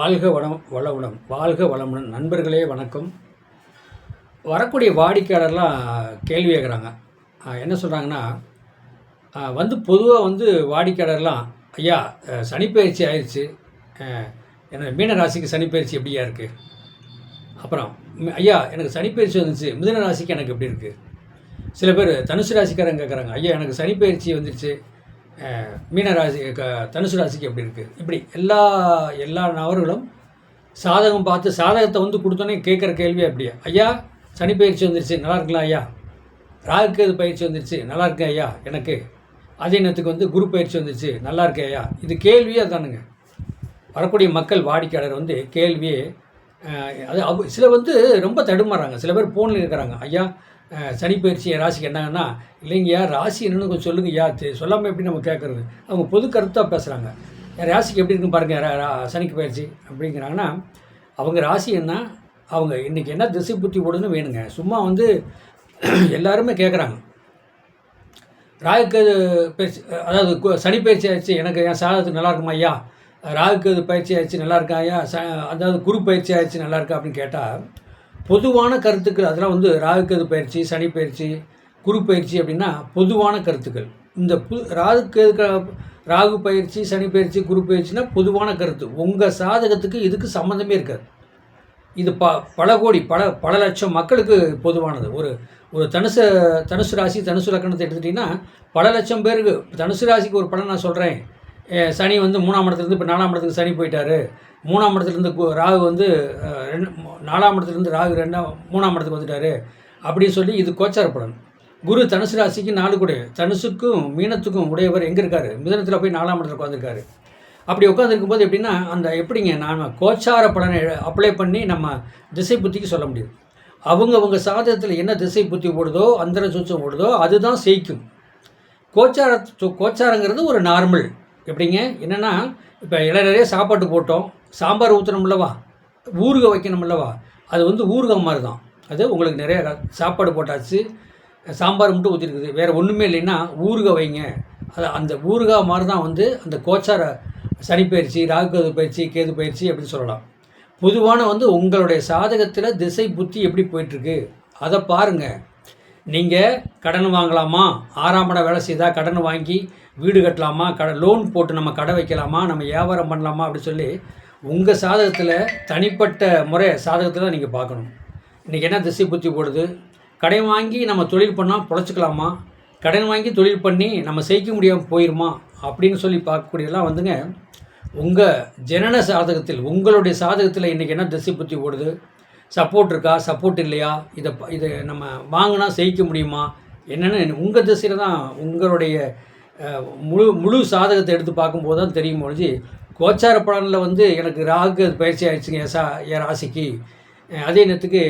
வாழ்க வளம் வளமுடன் வாழ்க வளமுடன். நண்பர்களே வணக்கம். வரக்கூடிய வாடிக்கையாளர்லாம் கேள்வி கேட்குறாங்க. என்ன சொல்கிறாங்கன்னா வந்து பொதுவாக வந்து வாடிக்கையாளர்லாம் ஐயா சனிப்பயிற்சி ஆயிடுச்சு. எனக்கு மீன ராசிக்கு சனிப்பயிற்சி எப்படியா இருக்குது அப்புறம் ஐயா எனக்கு சனிப்பயிற்சி வந்துச்சு. மிதன ராசிக்கு எனக்கு எப்படி இருக்குது சில பேர் தனுசு ராசிக்காரங்க கேட்குறாங்க ஐயா எனக்கு சனிப்பயிற்சி வந்துருச்சு. மீனராசி க தனுசு ராசிக்கு எப்படி இருக்குது இப்படி எல்லா எல்லா நபர்களும் சாதகம் பார்த்து சாதகத்தை வந்து கொடுத்தோன்னே கேட்குற கேள்வி அப்படியா ஐயா சனி பயிற்சி வந்துருச்சு நல்லா இருக்கலாம் ஐயா? ராகுக்கேது பயிற்சி வந்துருச்சு நல்லா இருக்கேன் ஐயா எனக்கு. அதே நேரத்துக்கு வந்து குரு பயிற்சி வந்துருச்சு நல்லா இருக்கேன் ஐயா. இது கேள்வியே தானுங்க வரக்கூடிய மக்கள் வாடிக்கையாளர் வந்து கேள்வியே அது அவ சில வந்து ரொம்ப தடுமாறாங்க சில பேர் ஃபோனில் இருக்கிறாங்க. ஐயா சனிப்பயிற்சி என் ராசிக்கு என்னங்கன்னா இல்லைங்கய்யா ராசி என்னன்னு கொஞ்சம் சொல்லுங்கய்யா தெ- சொல்லாமல் எப்படி நம்ம கேட்குறது அவங்க பொது கருத்தாக பேசுகிறாங்க ராசிக்கு எப்படி இருக்குன்னு பாருங்கள் ரா- சனிக்கு பயிற்சி அப்படிங்கிறாங்கன்னா அவங்க ராசி என்ன அவங்க இன்றைக்கி என்ன திசை புத்தி போடுதுன்னு வேணுங்க. சும்மா வந்து எல்லாருமே கேட்குறாங்க ராகுக்கு பயிற்சி அதாவது சனி பயிற்சி ஆயிடுச்சு எனக்கு என் சாதத்துக்கு நல்லா இருக்குமா ஐயா? ராகுக்கு பயிற்சி ஆயிடுச்சு நல்லா இருக்கா ஐயா? ச அதாவது குரு பயிற்சி ஆயிடுச்சு நல்லா இருக்கா அப்படின்னு கேட்டால் பொதுவான கருத்துக்கள் அதெல்லாம் வந்து ராகுக்கேது பயிற்சி சனி பயிற்சி குரு பயிற்சி அப்படின்னா பொதுவான கருத்துக்கள். இந்த பு ராகுக்கேது ராகு பயிற்சி சனி பயிற்சி குரு பயிற்சினா பொதுவான கருத்து. உங்கள் சாதகத்துக்கு இதுக்கு சம்மந்தமே இருக்காது. இது ப பல கோடி பல பல லட்சம் மக்களுக்கு பொதுவானது. ஒரு ஒரு தனுசு தனுசு ராசி தனுசு லக்கணத்தை எடுத்துட்டிங்கன்னா பல லட்சம் பேருக்கு தனுசு ராசிக்கு ஒரு பலன் நான் சொல்கிறேன் சனி வந்து மூணாம் இடத்துலேருந்து இப்போ நாலாம் இடத்துக்கு சனி போயிட்டாரு. மூணாம் இடத்துலேருந்து ராகு வந்து ரெண்டு நாலாம் இடத்துலேருந்து ராகு ரெண்டாம் மூணாம் இடத்துக்கு வந்துட்டாரு. அப்படின்னு சொல்லி இது கோச்சார பலன். குரு தனுசு ராசிக்கு நாலு கூட. தனுசுக்கும் மீனத்துக்கும் உடையவர் எங்கே இருக்கார்? மிதனத்தில் போய் நாலாம் இடத்துல உட்காந்துருக்காரு அப்படி உட்காந்துருக்கும் போது எப்படின்னா அந்த எப்படிங்க நாம் கோச்சார பலனை அப்ளை பண்ணி நம்ம திசை புத்திக்கு சொல்ல முடியும். அவங்க அவங்க சாதகத்தில் என்ன திசை புத்தி ஓடுதோ அந்தர சூச்சம் ஓடுதோ அதுதான் செய்க்கும். கோச்சார சு- கோச்சாரங்கிறது ஒரு நார்மல் எப்படிங்க? என்னென்னா இப்போ இலை நிறைய சாப்பாட்டு போட்டோம். சாம்பார் ஊற்றணும் இல்லவா ஊறுக வைக்கணும் இல்லவா அது வந்து ஊறுக மாதிரி தான் அது உங்களுக்கு நிறைய சாப்பாடு போட்டாச்சு. சாம்பார் மட்டும் ஊற்றிருக்குது வேறு ஒன்றுமே இல்லைன்னா ஊறுக வைங்க. அது அந்த ஊறுகா மாதிரி தான் வந்து அந்த கோச்சார சனி பயிற்சி ராகுகது பயிற்சி கேது பயிற்சி அப்படின்னு சொல்லலாம். பொதுவான வந்து உங்களுடைய சாதகத்தில் திசை புத்தி எப்படி போயிட்டுருக்கு? அதை பாருங்கள் நீங்கள் கடன் வாங்கலாமா? ஆறாம் படம் வேலை செய்தால் கடன் வாங்கி வீடு கட்டலாமா? கட லோன் போட்டு நம்ம கடை வைக்கலாமா? நம்ம வியாபாரம் பண்ணலாமா? அப்படின்னு சொல்லி உங்கள் சாதகத்தில் தனிப்பட்ட முறை சாதகத்தில் தான் நீங்கள் பார்க்கணும். இன்றைக்கி என்ன திசை புத்தி போடுது? கடன் வாங்கி நம்ம தொழில் பண்ணால் பொழைச்சிக்கலாமா? கடன் வாங்கி தொழில் பண்ணி நம்ம செய்ய முடியாமல் போயிருமா? அப்படின்னு சொல்லி பார்க்கக்கூடியதெல்லாம் வந்துங்க உங்கள் ஜனன சாதகத்தில் உங்களுடைய சாதகத்தில் இன்றைக்கி என்ன திசை புத்தி ஓடுது? சப்போர்ட் இருக்கா சப்போர்ட் இல்லையா? இதை இதை நம்ம வாங்கினா ஜெயிக்க முடியுமா? என்னென்னு உங்கள் திசையில் தான் உங்களுடைய முழு முழு சாதகத்தை எடுத்து பார்க்கும்போது தான் தெரியும் பொழுது கோச்சார பலனில் வந்து எனக்கு ராகு பயிற்சி ஆயிடுச்சுங்க என் சா என் ராசிக்கு அதே நேரத்துக்கு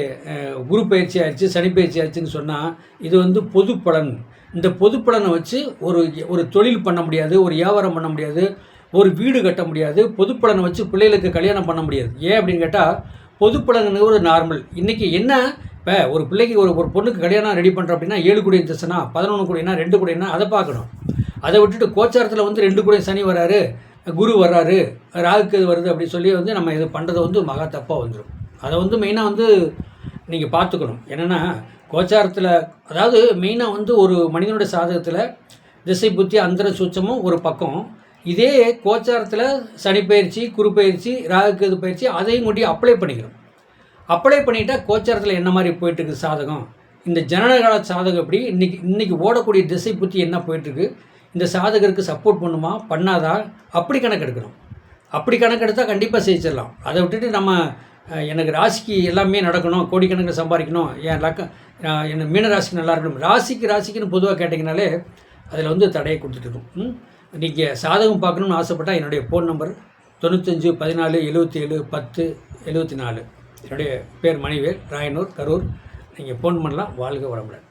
குரு பயிற்சி ஆயிடுச்சு சனி பயிற்சி ஆயிடுச்சுன்னு சொன்னால் இது வந்து பொது பலன். இந்த பொது பலனை வச்சு ஒரு ஒரு தொழில் பண்ண முடியாது ஒரு வியாபாரம் பண்ண முடியாது ஒரு வீடு கட்ட முடியாது பொது பலனை வச்சு பிள்ளைகளுக்கு கல்யாணம் பண்ண முடியாது. ஏன் அப்படின்னு கேட்டால் பொது ஒரு நார்மல் இன்றைக்கி என்ன இப்போ ஒரு பிள்ளைக்கு ஒரு ஒரு பொண்ணுக்கு கல்யாணம் ரெடி பண்ணுறோம் அப்படின்னா ஏழு கோடி திசைனா பதினொன்று கோடினா ரெண்டு கோடினா அதை பார்க்கணும். அதை விட்டுட்டு கோச்சாரத்தில் வந்து ரெண்டு கோடி சனி வராரு குரு வர்றாரு ராகுக்கு இது வருது அப்படின்னு சொல்லி வந்து நம்ம இது பண்ணுறது வந்து மகா தப்பாக வந்துடும் அதை வந்து மெயினாக வந்து நீங்கள் பார்த்துக்கணும். என்னென்னா கோச்சாரத்தில் அதாவது மெயினாக வந்து ஒரு மனிதனுடைய சாதகத்தில் திசை புத்தி அந்தர சூட்சமும் ஒரு பக்கம். இதே கோச்சாரத்தில் சனி பயிற்சி குரு பயிற்சி ராகுகேது பயிற்சி அதையும் கொண்டு அப்ளை பண்ணிக்கணும் அப்ளை பண்ணிட்டால் கோச்சாரத்தில் என்ன மாதிரி போயிட்டுருக்கு சாதகம்? இந்த ஜனனகால சாதகம் எப்படி? இன்னைக்கு இன்றைக்கி ஓடக்கூடிய திசை பற்றி என்ன போயிட்டுருக்கு? இந்த சாதகருக்கு சப்போர்ட் பண்ணுமா? பண்ணாதா? அப்படி கணக்கெடுக்கணும் அப்படி கணக்கெடுத்தால் கண்டிப்பாக ஜெயிச்சிடலாம். அதை விட்டுட்டு நம்ம எனக்கு ராசிக்கு எல்லாமே நடக்கணும் கோடிக்கணக்கில் சம்பாதிக்கணும் என் லக்க என் மீன ராசிக்கு நல்லா இருக்கணும். ராசிக்கு ராசிக்குன்னு பொதுவாக கேட்டிங்கனாலே அதில் வந்து தடையை கொடுத்துட்ருக்கும் நீங்கள் சாதகம் பார்க்கணும்னு ஆசைப்பட்டால் என்னுடைய ஃபோன் நம்பர் தொண்ணூத்தஞ்சு பதினாலு எழுபத்தி ஏழு பத்து எழுபத்தி நாலு என்னுடைய பேர் மணிவேல் ராயனூர் கரூர். நீங்கள் ஃபோன் பண்ணலாம் வாழ்க வளமுடன்.